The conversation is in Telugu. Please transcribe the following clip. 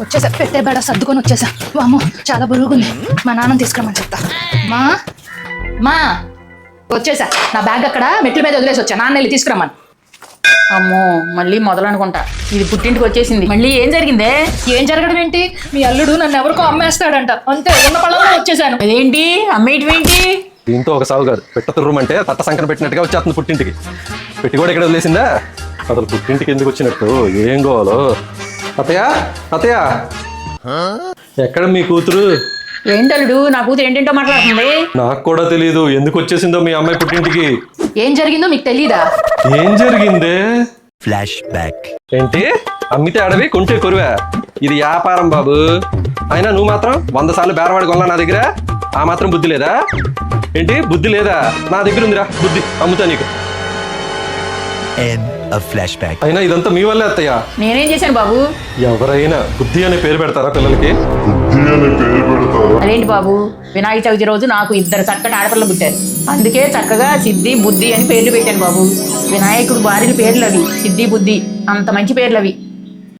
వచ్చేసా. పెట్టే బేడ సర్దుకొని వచ్చేసా. వామ్మో చాలా బరువుగుంది. మా నాన్న తీసుకురమ్మని చెప్తా. మా మా వచ్చేసా. నా బ్యాగ్ అక్కడ మెట్ల మీద వదిలేసి వచ్చా. నాన్న వెళ్ళి తీసుకురమ్మని. అమ్మో మళ్ళీ మొదలనుకుంటా. ఇది పుట్టింటికి వచ్చేసింది. మళ్ళీ ఏం జరిగిందే? ఏం జరగడం ఏంటి? మీ అల్లుడు నన్ను ఎవరికో అమ్మేస్తాడంట. అంతే ఉన్న పళ్ళలో వచ్చేసాను. అదేంటి? అమ్మేయటం ఏంటి? దీంతో ఒక సాగు కాదు. పెట్ట తుర్రమంటే తట్ట సంకన పెట్టినట్టుగా వచ్చేస్తుంది పుట్టింటికి. పెట్టి కూడా ఇక్కడ వదిలేసిందా? అసలు పుట్టింటికి ఎందుకు వచ్చినట్టు? ఏం కావాలో? అత్తయ్య అత్తయ్య. ఎక్కడ మీ కూతురు? ఏంటల్లుడు నా కూతురు ఏంటంటో మాట్లాడుతుంది? నాకు కూడా తెలియదు ఎందుకు వచ్చేసిందో మీ అమ్మాయి పుట్టింటికి? ఏం జరిగిందో మీకు తెలీదా? ఏం జరిగిందే? ఫ్లాష్ బ్యాక్ ఏంటి? అమ్మితే అడవి కొంటే కొరువా. ఇది వ్యాపారం బాబు. అయినా నువ్వు మాత్రం వంద సార్లు బేరవాడి కొన్నా నా దగ్గర. ఆ మాత్రం బుద్ధి లేదా? ఏంటి? బుద్ధి లేదా? నా దగ్గర ఉందిరా బుద్ధి. అమ్ముతా నీకు. End of flashback. అయినా ఇదంతా మీ వల్లే అత్తయ్య. నేనేం చేశాను బాబు? ఎవరైనా బుద్ధి అనే పేరు పెడతారా పిల్లలకి? అదేంటి బాబు? వినాయక చవితి రోజు నాకు ఇద్దరు చక్కటి ఆడపిల్లలు పుట్టారు. అందుకే చక్కగా సిద్ధి బుద్ధి అని పేర్లు పెట్టాను బాబు. వినాయకుడు భార్యల పేర్లు అవి. సిద్ధి బుద్ధి అంత మంచి పేర్లు అవి.